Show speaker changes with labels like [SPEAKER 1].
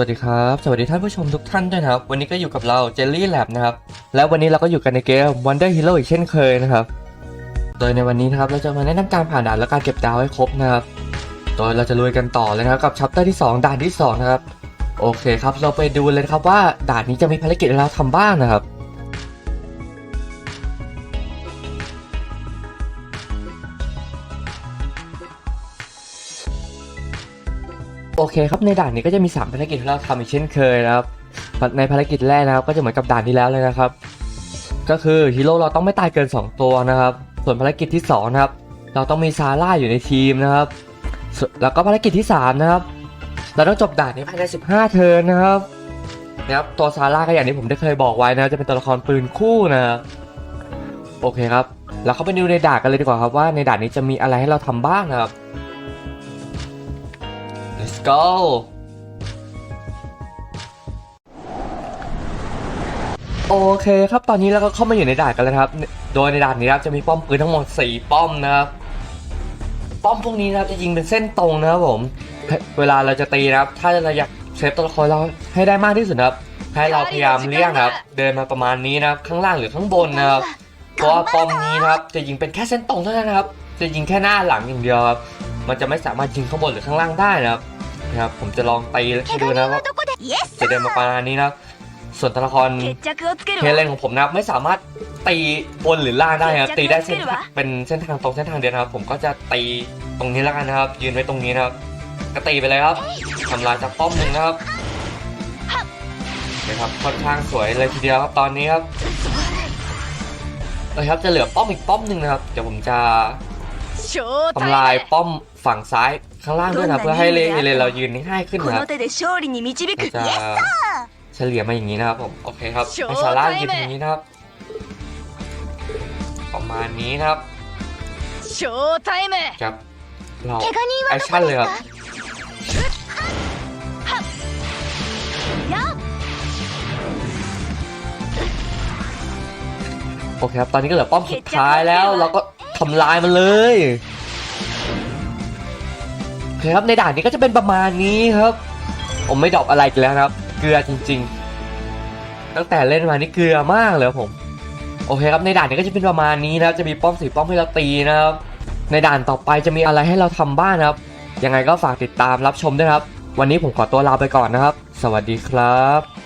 [SPEAKER 1] วัสดีครับ สวัสดีท่านผู้ชมทุกท่านด้วยนะครับ วันนี้ก็อยู่กับเราเจลลี่แ a บนะครับ และวันนี้เราก็อยู่กันในเกม Wonder Hero อีกเช่นเคยนะครับ โดยในวันนี้นะครับเราจะมาแนะนำการผ่านด่านและการเก็บดาวให้ครบนะครับ โดยเราจะลุยกันต่อเลยนะครับกับชัปเตอร์ที่ 2 ด่านที่ 2 นะครับ โอเคครับ เราไปดูเลยครับว่าด่านนี้จะมีภารกิจอะไรให้เราทำบ้างนะครับ โอเคครับในด่านนี้ก็จะมี3ภารกิจที่เราทำอีกเช่นเคยนะครับในภารกิจแรกนะครับก็จะเหมือนกับด่านที่แล้วเลยนะครับ ก็คือฮีโร่เราต้องไม่ตายเกิน 2 ตัวนะครับ ส่วนภารกิจที่2นะครับเราต้องมีซาร่าอยู่ในทีมนะครับ แล้วก็ภารกิจที่3นะครับเราต้องจบด่านนี้ภายใน 15 เทิร์นนะครับนะครับตัวซาร่าก็อย่างที่ผมได้เคยบอกไว้นะจะเป็นตัวละครปืนคู่นะครับโอเคครับเราเข้าไปดูในด่านกันเลยดีกว่าครับว่าในด่านนี้จะมีอะไรให้เราทำบ้างนะครับ go โอเคครับตอนนี้เราก็เข้ามาอยู่ในด่านกันแล้วครับ โดยในด่านนี้ครับจะมีป้อมปืนทั้งหมด 4 ป้อมนะครับ ป้อมพวกนี้นะครับจะยิงเป็นเส้นตรงนะครับผม เวลาเราจะตีนะครับ ถ้าเราอยากเซฟตัวละครเราให้ได้มากที่สุดนะครับ ให้เราพยายามเลี่ยงนะครับ เดินมาประมาณนี้นะครับ ข้างล่างหรือข้างบนนะครับ เพราะว่าป้อมนี้นะครับจะยิงเป็นแค่เส้นตรงเท่านั้นนะครับ จะยิงแค่หน้าหลังอย่างเดียวครับ มันจะไม่สามารถยิงข้างบนหรือข้างล่างได้นะครับ นะครับผมจะลองตีดูนะว่าจะเดินมาประมาณนี้นะส่วนตัวละครเฮเลนของผมนะครับไม่สามารถตีบนหรือล่างได้ครับตีได้เส้นเป็นเส้นทางตรงเส้นทางเดียวนะครับ ผมก็จะตีตรงนี้แล้วกันนะครับ ยืนไว้ตรงนี้นะครับก็ตีไปเลยครับทำลายจากป้อมหนึ่งนะครับนะครับค่อนข้างสวยเลยทีเดียวครับตอนนี้ครับเลยครับจะเหลือป้อมอีกป้อมหนึ่งนะครับเดี๋ยวผมจะ ทำลายป้อมฝั่งซ้ายข้างล่างด้วยนะเพื่อให้เลเลเรายืนง่ายขึ้นนะครับจะเฉลี่ยมาอย่างนี้นะครับผมโอเคครับให้ซาร่ายืนอย่างนี้นะครับ ประมาณนี้ครับ
[SPEAKER 2] โชว์ไทม์
[SPEAKER 1] ครับเราแอคชั่นเลยครับโอเคครับ ตอนนี้ก็เหลือป้อมสุดท้ายแล้ว เราก็ ทำลายมันเลยโอเคครับในด่านนี้ก็จะเป็นประมาณนี้ครับ ผมไม่ดรอปอะไรอีกแล้วครับ เกลือจริง ๆ ตั้งแต่เล่นมานี่เกลือมากเลยผม โอเคครับในด่านนี้ก็จะเป็นประมาณนี้นะครับ จะมีป้อมสีป้อมให้เราตีนะครับ ในด่านต่อไปจะมีอะไรให้เราทำบ้างนครับ ยังไงก็ฝากติดตามรับชมด้วยครับ วันนี้ผมขอตัวลาไปก่อนนะครับ สวัสดีครับ